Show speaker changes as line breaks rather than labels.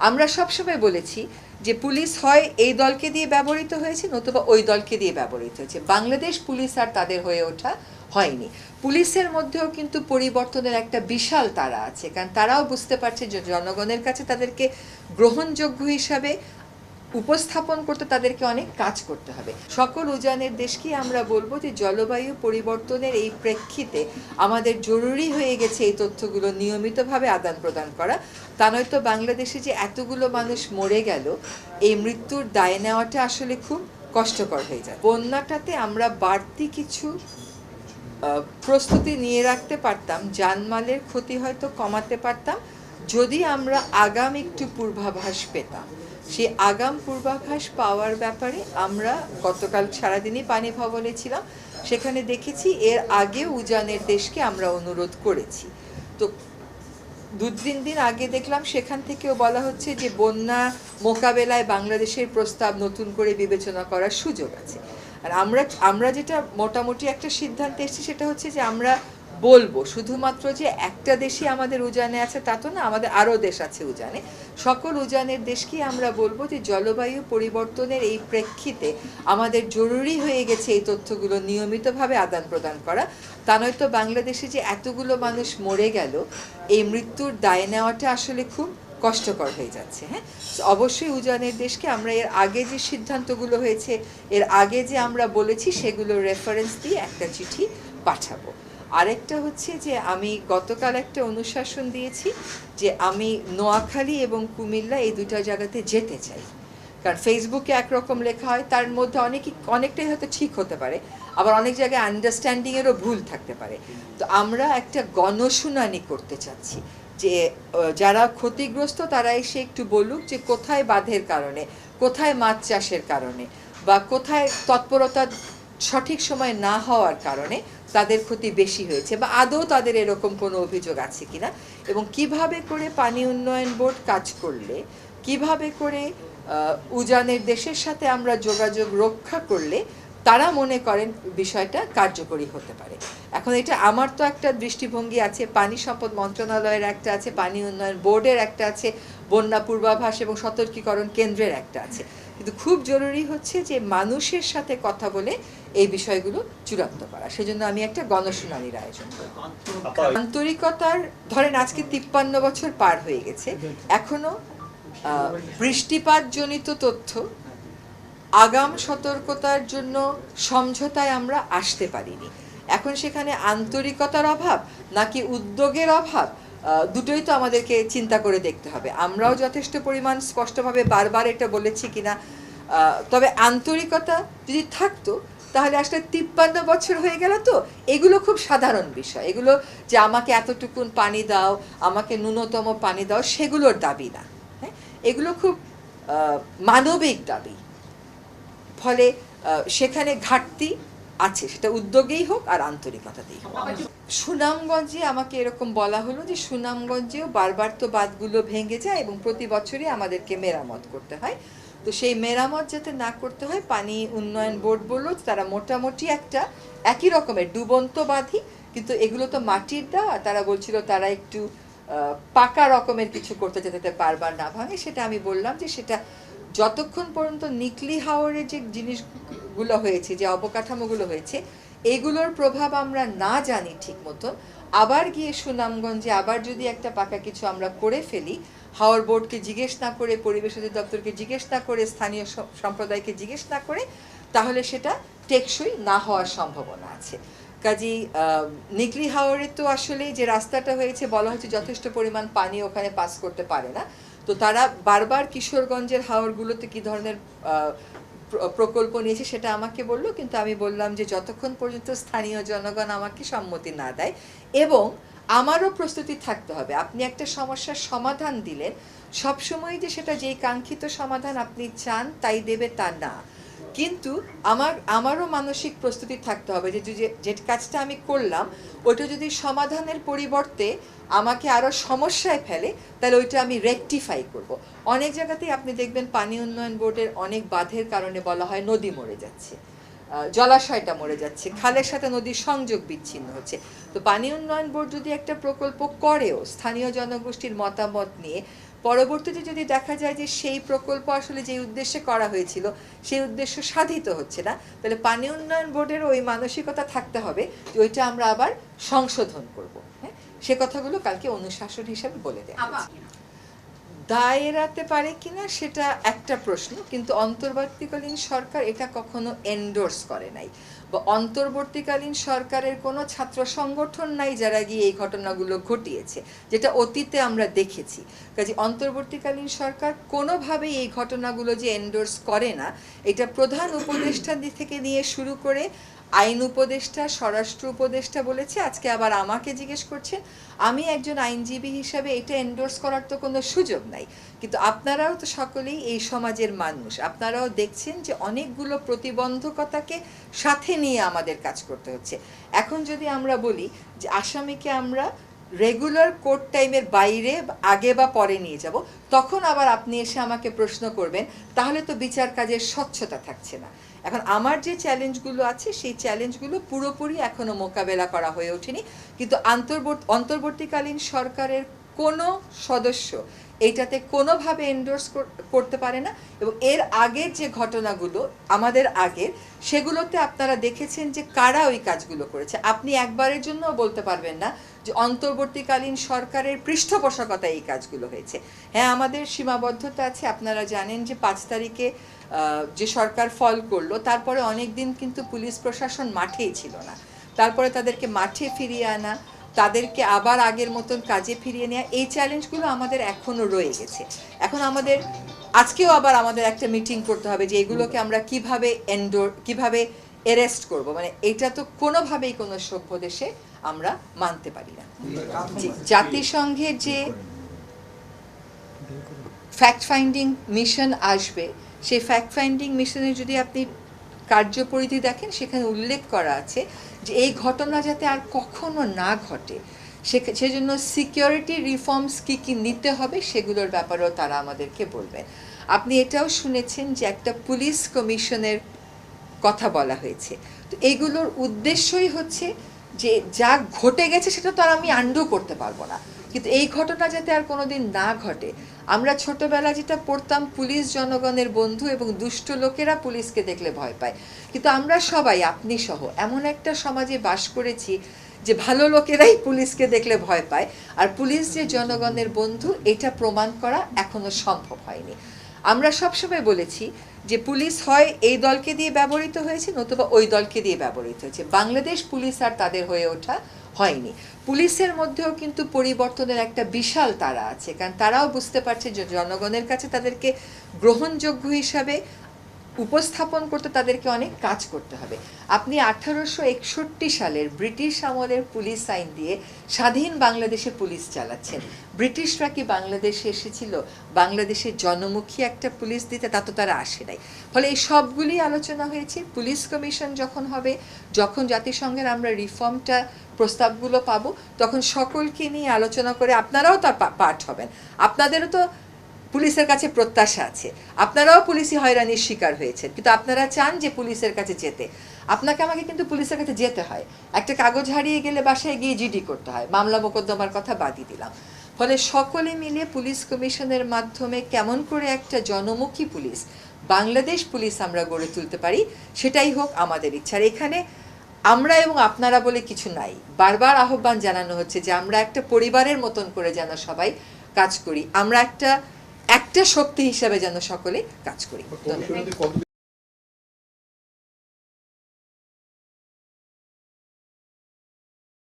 আমরা সবসময় বলেছি যে পুলিশ হয় এই দলকে দিয়ে ব্যবহৃত হয়েছে নতুবা ওই দলকে দিয়ে ব্যবহৃত হয়েছে। বাংলাদেশ পুলিশ আর তাদের হয়ে ওঠা হয়নি। পুলিশের মধ্যেও কিন্তু পরিবর্তনের একটা বিশাল তারা আছে। কারণ তারাও বুঝতে পারছে যে জনগণের কাছে তাদেরকে গ্রহণযোগ্য হিসাবে উপস্থাপন করতে তাদেরকে অনেক কাজ করতে হবে। সকল উজানের দেশকেই আমরা বলব যে, জলবায়ু পরিবর্তনের এই প্রেক্ষিতে আমাদের জরুরি হয়ে গেছে এই তথ্যগুলো নিয়মিতভাবে আদান প্রদান করা। তা নয়তো বাংলাদেশে যে এতগুলো মানুষ মরে গেল, এই মৃত্যুর দায় নেওয়াটা আসলে খুব কষ্টকর হয়ে যায়। বন্যাটাতে আমরা বাড়তি কিছু প্রস্তুতি নিয়ে রাখতে পারতাম জানমালের ক্ষতি হয়তো কমাতে পারতাম, যদি আমরা আগাম একটু পূর্বাভাস পেতাম। সেই আগাম পূর্বাভাস পাওয়ার ব্যাপারে আমরা গতকাল সারাদিনই পানি ভবনে ছিলাম। সেখানে দেখেছি এর আগে উজানের দেশকে আমরা অনুরোধ করেছি। তো দু তিন দিন আগে দেখলাম সেখান থেকেও বলা হচ্ছে যে বন্যা মোকাবেলায় বাংলাদেশের প্রস্তাব নতুন করে বিবেচনা করার সুযোগ আছে। আর আমরা আমরা যেটা মোটামুটি একটা সিদ্ধান্তে এসেছি সেটা হচ্ছে যে আমরা বলব, শুধুমাত্র যে একটা দেশই আমাদের উজানে আছে তা তো না, আমাদের আরও দেশ আছে উজানে। সকল উজানের দেশকেই আমরা বলব যে জলবায়ু পরিবর্তনের এই প্রেক্ষিতে আমাদের জরুরি হয়ে গেছে এই তথ্যগুলো নিয়মিতভাবে আদান প্রদান করা। তা নয়তো বাংলাদেশে যে এতগুলো মানুষ মরে গেল, এই মৃত্যুর দায় নেওয়াটা আসলে খুব কষ্টকর হয়ে যাচ্ছে হ্যাঁ? অবশ্যই উজানের দেশকে আমরা এর আগে যে সিদ্ধান্তগুলো হয়েছে, এর আগে যে আমরা বলেছি সেগুলো রেফারেন্স দিয়ে একটা চিঠি পাঠাবো। আরেকটা হচ্ছে যে, আমি গতকাল একটা অনুশাসন দিয়েছি যে, আমি নোয়াখালী এবং কুমিল্লা এই দুটো জায়গাতে যেতে চাই। কারণ ফেসবুকে একরকম লেখা হয়, তার মধ্যে অনেকই, অনেকটাই হয়তো ঠিক হতে পারে, আবার অনেক জায়গায় আন্ডারস্ট্যান্ডিংয়েরও ভুল থাকতে পারে। তো আমরা একটা গণশুনানি করতে চাচ্ছি। যে যারা ক্ষতিগ্রস্ত তারা এসে একটু বলুক যে কোথায় বাঁধের কারণে, কোথায় মাছ চাষের কারণে বা কোথায় তৎপরতা সঠিক সময় না হওয়ার কারণে তাদের ক্ষতি বেশি হয়েছে বা আদৌ তাদের এরকম কোনো অভিযোগ আছে কিনা এবং কীভাবে করে পানি উন্নয়ন বোর্ড কাজ করলে, কীভাবে করে উজানের দেশের সাথে আমরা যোগাযোগ রক্ষা করলে তারা মনে করেন বিষয়টা কার্যকরী হতে পারে। এখন এটা আমার তো একটা দৃষ্টিভঙ্গি আছে পানি সম্পদ মন্ত্রণালয়ের একটা আছে পানি উন্নয়ন বোর্ডের একটা আছে বন্যা পূর্বাভাস এবং সতর্কীকরণ কেন্দ্রের একটা আছে। কিন্তু খুব জরুরি হচ্ছে যে মানুষের সাথে কথা বলে এই বিষয়গুলো চূড়ান্ত করা। সেজন্য আমি একটা গণশুনানির আয়োজন করব। আন্তরিকতার ধরেন আজকে তিপ্পান্ন বছর পার হয়ে গেছে এখনও আহ, বৃষ্টিপাতজনিত তথ্য আগাম সতর্কতার জন্য সমঝোতায় আমরা আসতে পারিনি। এখন সেখানে আন্তরিকতার অভাব নাকি উদ্যোগের অভাব দুটোই তো আমাদেরকে চিন্তা করে দেখতে হবে। আমরাও যথেষ্ট পরিমাণ স্পষ্টভাবে বারবার এটা বলেছি কিনা তবে আন্তরিকতা যদি থাকতো, তাহলে আসলে তিপ্পান্ন বছর হয়ে গেল তো, এগুলো খুব সাধারণ বিষয়। এগুলো যে আমাকে এতটুকুন পানি দাও, আমাকে ন্যূনতম পানি দাও, সেগুলোর দাবি না। হ্যাঁ? এগুলো খুব মানবিক দাবি। ফলে সেখানে ঘাটতি আছে, সেটা উদ্যোগেই হোক আর আন্তরিকতাতেই হোক। সুনামগঞ্জে আমাকে এরকম বলা হলো যে সুনামগঞ্জেও বারবার তো বাঁধগুলো ভেঙে যায় এবং প্রতি বছরই আমাদেরকে মেরামত করতে হয়। তো সেই মেরামত যাতে না করতে হয়, পানি উন্নয়ন বোর্ড বলল তারা মোটামুটি একটা একই রকমের ডুবন্ত বাঁধি, কিন্তু এগুলো তো মাটির দেওয়া। তারা বলছিল তারা একটু পাকা রকমের কিছু করতে যেতে বারবার না ভাঙে। সেটা আমি বললাম যে সেটা যতক্ষণ পর্যন্ত নিকলি হাওয়ারের যে জিনিসগুলো হয়েছে, যে অবকাঠামোগুলো হয়েছে, এগুলোর প্রভাব আমরা না জানি ঠিক মতন, আবার গিয়ে সুনামগঞ্জে আবার যদি একটা পাকা কিছু আমরা করে ফেলি হাওয়ার বোর্ডকে জিজ্ঞেস না করে, পরিবেশ অধিদপ্তরকে জিজ্ঞেস না করে, স্থানীয় সম্প্রদায়কে জিজ্ঞেস না করে, তাহলে সেটা টেকসই না হওয়ার সম্ভাবনা আছে। কাজী নিকলি হাওয়ারে তো আসলে যে রাস্তাটা হয়েছে, বলা হচ্ছে যথেষ্ট পরিমাণ পানি ওখানে পাস করতে পারে না। তো তারা বারবার কিশোরগঞ্জের হাওরগুলোতে কি ধরনের প্রকল্প নিয়েছে সেটা আমাকে বলল, কিন্তু আমি বললাম যে যতক্ষণ পর্যন্ত স্থানীয় জনগণ আমাকে সম্মতি না দেয় এবং আমারও প্রস্তুতি থাকতে হবে, আপনি একটা সমস্যার সমাধান দিলেন সবসময় যে সেটা যেই কাঙ্ক্ষিত সমাধান আপনি চান তাই দেবে তা না। কিন্তু আমার, আমারও মানসিক প্রস্তুতি থাকতে হবে যে, যে- কাজটা আমি করলাম, ওইটা যদি সমাধানের পরিবর্তে আমাকে আরও সমস্যায় ফেলে, তাহলে ওইটা আমি রেকটিফাই করব। অনেক জায়গাতেই আপনি দেখবেন পানি উন্নয়ন বোর্ডের অনেক বাঁধের কারণে বলা হয় নদী মরে যাচ্ছে জলাশয়টা মরে যাচ্ছে, খালের সাথে নদীর সংযোগ বিচ্ছিন্ন হচ্ছে তো পানি উন্নয়ন বোর্ড যদি একটা প্রকল্প করেও স্থানীয় জনগোষ্ঠীর মতামত নিয়ে পরবর্তীতে যদি দেখা যায় যে সেই প্রকল্প আসলে যে উদ্দেশ্যে করা হয়েছিল সেই উদ্দেশ্য সাধিত হচ্ছে না তাহলে পানি উন্নয়ন বোর্ডের ওই মানসিকতা থাকতে হবে যে ওইটা আমরা আবার সংশোধন করব হ্যাঁ? সে কথাগুলো কালকে অনুশাসন হিসেবে বলে দেয় দায় এড়াতে পারে কিনা সেটা একটা প্রশ্ন কিন্তু অন্তর্বর্তীকালীন সরকার এটা কখনো এন্ডোর্স করে নাই। বা অন্তর্বর্তীকালীন সরকারের কোনো ছাত্র সংগঠন নাই যারা গিয়ে এই ঘটনাগুলো ঘটিয়েছে, যেটা অতীতে আমরা দেখেছি। কাজে অন্তর্বর্তীকালীন সরকার কোনোভাবেই এই ঘটনাগুলো যে এন্ডোর্স করে না, এটা প্রধান উপদেষ্টা থেকে নিয়ে শুরু করে আইন উপদেষ্টা, স্বরাষ্ট্র উপদেষ্টা বলেছে, আজকে আবার আমাকে জিজ্ঞেস করছেন, আমি একজন আইনজীবী হিসাবে এটা এন্ডোর্স করার তো কোনো সুযোগ নাই। কিন্তু আপনারাও তো সকলেই এই সমাজের মানুষ। আপনারাও দেখছেন যে অনেকগুলো প্রতিবন্ধকতাকে সাথে নিয়ে আমাদের কাজ করতে হচ্ছে। এখন যদি আমরা বলি যে আসামিকে আমরা রেগুলার কোর্ট টাইমের বাইরে, আগে বা পরে নিয়ে যাব। তখন আবার আপনি এসে আমাকে প্রশ্ন করবেন, তাহলে তো বিচার কাজের স্বচ্ছতা থাকছে না। এখন আমার যে চ্যালেঞ্জগুলো আছে, সেই চ্যালেঞ্জগুলো পুরোপুরি এখনও মোকাবেলা করা হয়ে ওঠেনি। কিন্তু অন্তর্বর্তীকালীন সরকারের কোনো সদস্য এইটাতে কোনোভাবে এন্ডোর্স করতে পারে না এবং এর আগের যে ঘটনাগুলো, আমাদের আগের, সেগুলোতে আপনারা দেখেছেন যে কারা ওই কাজগুলো করেছে। আপনি একবারের জন্য বলতে পারবেন না যে অন্তর্বর্তীকালীন সরকারের পৃষ্ঠপোষকতা এই কাজগুলো হয়েছে। হ্যাঁ আমাদের সীমাবদ্ধতা আছে। আপনারা জানেন যে পাঁচ তারিখে যে সরকার ফল করল, তারপরে অনেক দিন কিন্তু পুলিশ প্রশাসন মাঠেই ছিল না। তারপরে তাদেরকে মাঠে ফিরিয়ে আনা তাদেরকে আবার আগের মতন কাজে ফিরিয়ে নেওয়া এই চ্যালেঞ্জগুলো আমাদের এখনও রয়ে গেছে। এখন আমাদের, আজকেও আবার আমাদের একটা মিটিং করতে হবে যে এগুলোকে আমরা কীভাবে এন্ডোর কীভাবে এরেস্ট করব। মানে এটা তো কোনোভাবেই কোনো সভ্য দেশে আমরা মানতে পারি না। জাতিসংঘের যে ফ্যাক্ট ফাইন্ডিং মিশন আসবে, সেই ফ্যাক্ট ফাইন্ডিং মিশনে যদি আপনি কার্যপরিধি দেখেন, সেখানে উল্লেখ করা আছে যে এই ঘটনা যাতে আর কখনো না ঘটে, সে- সেজন্য সিকিউরিটি রিফর্মস কী কী নিতে হবে সেগুলোর ব্যাপারেও তারা আমাদেরকে বলবেন। আপনি এটাও শুনেছেন যে একটা পুলিশ কমিশনের কথা বলা হয়েছে। তো এগুলোর উদ্দেশ্যই হচ্ছে যে যা ঘটে গেছে সেটা তো আর আমি আন্ডু করতে পারব না। কিন্তু এই ঘটনা যাতে আর কোনোদিন না ঘটে, আমরা ছোটবেলা যেটা পড়তাম, পুলিশ জনগণের বন্ধু এবং দুষ্ট লোকেরা পুলিশকে দেখলে ভয় পায়। কিন্তু আমরা সবাই, আপনি সহ, এমন একটা সমাজে বাস করেছি যে ভালো লোকেরাই পুলিশকে দেখলে ভয় পায়। আর পুলিশ যে জনগণের বন্ধু, এটা প্রমাণ করা এখনও সম্ভব হয়নি। আমরা সবসময় বলেছি যে পুলিশ হয় এই দলকে দিয়ে ব্যবহৃত হয়েছে, নতুবা ওই দলকে দিয়ে ব্যবহৃত হয়েছে। বাংলাদেশ পুলিশ আর তাদের হয়ে ওঠা হয়নি। পুলিশের মধ্যেও কিন্তু পরিবর্তনের একটা বিশাল তারা আছে। কারণ তারাও বুঝতে পারছে যে জনগণের কাছে তাদেরকে গ্রহণযোগ্য হিসাবে উপস্থাপন করতে তাদেরকে অনেক কাজ করতে হবে। আপনি আঠারোশো একষট্টি সালের ব্রিটিশ আমলের পুলিশ আইন দিয়ে স্বাধীন বাংলাদেশে পুলিশ চালাচ্ছেন। ব্রিটিশরা কি বাংলাদেশে এসেছিল? বাংলাদেশের জনমুখী একটা পুলিশ দিতে তা তো তারা আসে নাই। ফলে এই সবগুলি আলোচনা হয়েছে। পুলিশ কমিশন যখন হবে, যখন জাতিসংঘের আমরা রিফর্মটা প্রস্তাবগুলো পাবো, তখন সকলকে নিয়ে আলোচনা করে আপনারাও তার পাঠ হবেন। আপনাদেরও তো পুলিশের কাছে প্রত্যাশা আছে। আপনারাও পুলিশি হয়রানির শিকার হয়েছেন। কিন্তু আপনারা চান যে পুলিশের কাছে যেতে। আপনাকে, আমাকে কিন্তু পুলিশের কাছে যেতে হয়। একটা কাগজ হারিয়ে গেলে বাসায় গিয়ে জিডি করতে হয়। মামলা মোকদ্দমার কথা বাদই দিলাম। ফলে সকলে মিলে পুলিশ কমিশনের মাধ্যমে কেমন করে একটা জনমুখী পুলিশ, বাংলাদেশ পুলিশ আমরা গড়ে তুলতে পারি, সেটাই হোক আমাদের ইচ্ছা। আর এখানে আমরা এবং আপনারা বলে কিছু নাই। বারবার আহ্বান জানানো হচ্ছে যে আমরা একটা পরিবারের মতন করে যেন সবাই কাজ করি। আমরা একটা একটা শক্তি হিসাবে যেন সকলে কাজ করি।